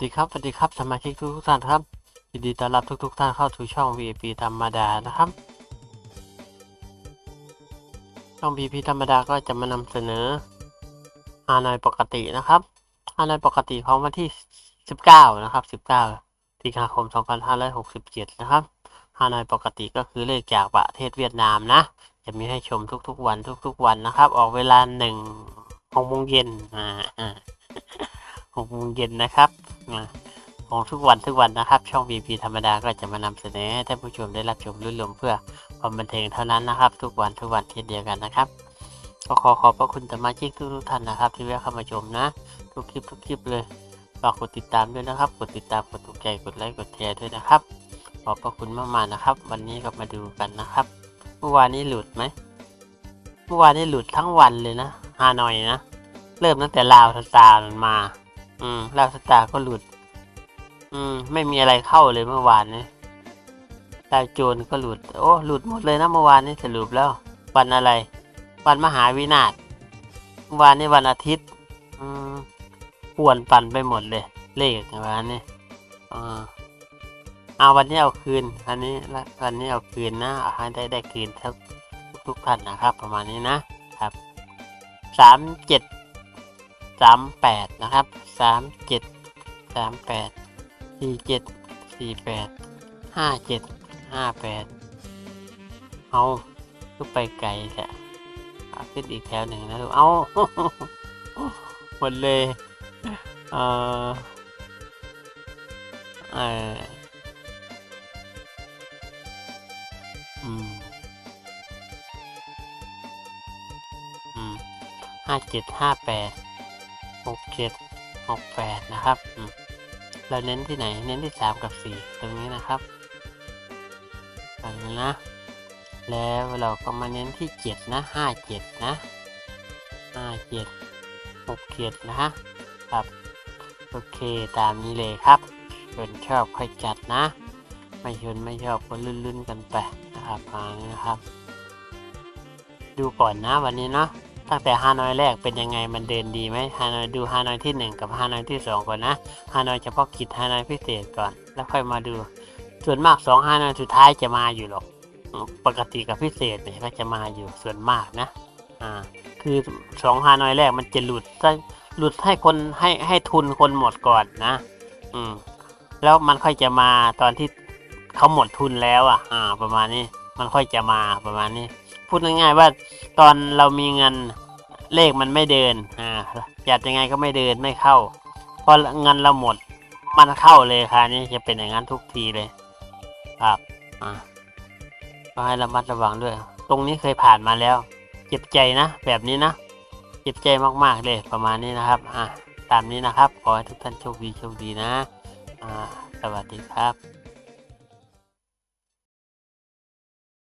สดีครับสวัสดีครับสมาชิกทุกทุกท่านครับยินดีต้อนรับทุกทุกๆท่านเข้าสู่ช่อง VIP ธรรมดานะครับ ช่อง VIP ธรรมดาก็จะมานำเสนอฮานอยปกตินะครับฮานอยปกติของวันที่ 19 นะครับ 19สิงหาคม 2567 นะครับฮานอยปกติก็คือเลขจากประเทศเวียดนามนะ จะมีให้ชมทุกๆวันทุกๆวันนะครับ ออกเวลาหนึ่งหกโมงเย็นอ่า หกโมงเย็นนะครับของทุกวันทุกวันนะครับ ช่อง VP ธรรมดาก็จะมานำเสนอให้ท่านผู้ชมได้รับชมรุ่นรวมเพื่อความบันเทิงเท่านั้นนะครับ ทุกวันทุกวันเช่นเดียวกันนะครับก็ขอขอบพระคุณสมาชิกทุกๆท่านนะครับ ที่แวะเข้ามาชมนะ ทุกคลิปทุกคลิปเลยฝากกดติดตามด้วยนะครับ กดติดตามกดถูกใจกดไลค์กดแชร์ด้วยนะครับ ขอบพระคุณมากๆนะครับ วันนี้ก็มาดูกันนะครับ เมื่อวานนี้หลุดไหมเมื่อวานนี้หลุดทั้งวันเลยนะฮานอยนะ เริ่มตั้งแต่ลาวสตามันมา อืมลาวสตาร์ก็หลุด อืม ไม่มีอะไรเข้าเลยเมื่อวานนี้ดาวโจรก็หลุด โอ้ หลุดหมดเลยนะเมื่อวานนี้สรุปแล้ว วันอะไร วันมหาวินาศเมื่อวานนี้วันอาทิตย์ อืมป่วนปั่นไปหมดเลย เลขวานนี้อ่าเอาวันนี้เอาคืน อันนี้ละวันนี้เอาคืนนะเอาให้ได้ได้คืนทุกทุกท่านนะครับ ประมาณนี้นะครับสามเจ็ด สามแปดนะครับสามเจ็ดสามแปดสี่เจ็ดสี่แปดห้าเจ็ดห้าแปดเอาก็ไปไกลแท้เอาขึ้นอีกแถวหนึ่งนะลูกเอาหมดเลย เออเอออืมอืมห้าเจ็ดห้าแปด หกเจ็ดหกแปดนะครับ เราเน้นที่ไหน เน้นที่สามกับสี่ตรงนี้นะครับตรงนี้นะ แล้วเราก็มาเน้นที่เจ็ดนะห้าเจ็ดนะห้าเจ็ดหกเจ็ดนะฮะครับ โอเคตามนี้เลยครับชวนชอบค่อยจัดนะ ไม่ชนไม่ชอบก็ลื่นๆกันไปนะครับฟังนี้นะครับ ดูก่อนนะวันนี้เนาะ ตั้งแต่ฮานอยแรกเป็นยังไงมันเดินดีไหมฮานอยดูฮานอยที่หนึ่งกับฮานอยที่สองก่อนนะฮานอยเฉพาะกิจฮานอยพิเศษก่อน แล้วค่อยมาดู ส่วนมากสองฮานอยสุดท้ายจะมาอยู่หรอก ปกติกับพิเศษเนี่ยก็จะมาอยู่ส่วนมากนะอ่าคือสองฮานอยแรกมันจะหลุดหลุดให้คนให้ให้ทุนคนหมดก่อนนะ อืมแล้วมันค่อยจะมาตอนที่เขาหมดทุนแล้วอะ อ่า ประมาณนี้ มันค่อยจะมาประมาณนี้ พูดง่ายๆว่าตอนเรามีเงินเลขมันไม่เดินอ่าจัดยังไงก็ไม่เดินไม่เข้าพราะเงินเราหมดมันเข้าเลยค่ะนี่จะเป็นอย่างนั้นทุกทีเลยครับอ่าก็ให้ระมัดระวังด้วย ตรงนี้เคยผ่านมาแล้ว เจ็บใจนะ แบบนี้นะเจ็บใจมากๆเลยประมาณนี้นะครับอ่าตามนี้นะครับ ขอให้ทุกท่านโชคดีโชคดีนะอ่าสวัสดีครับ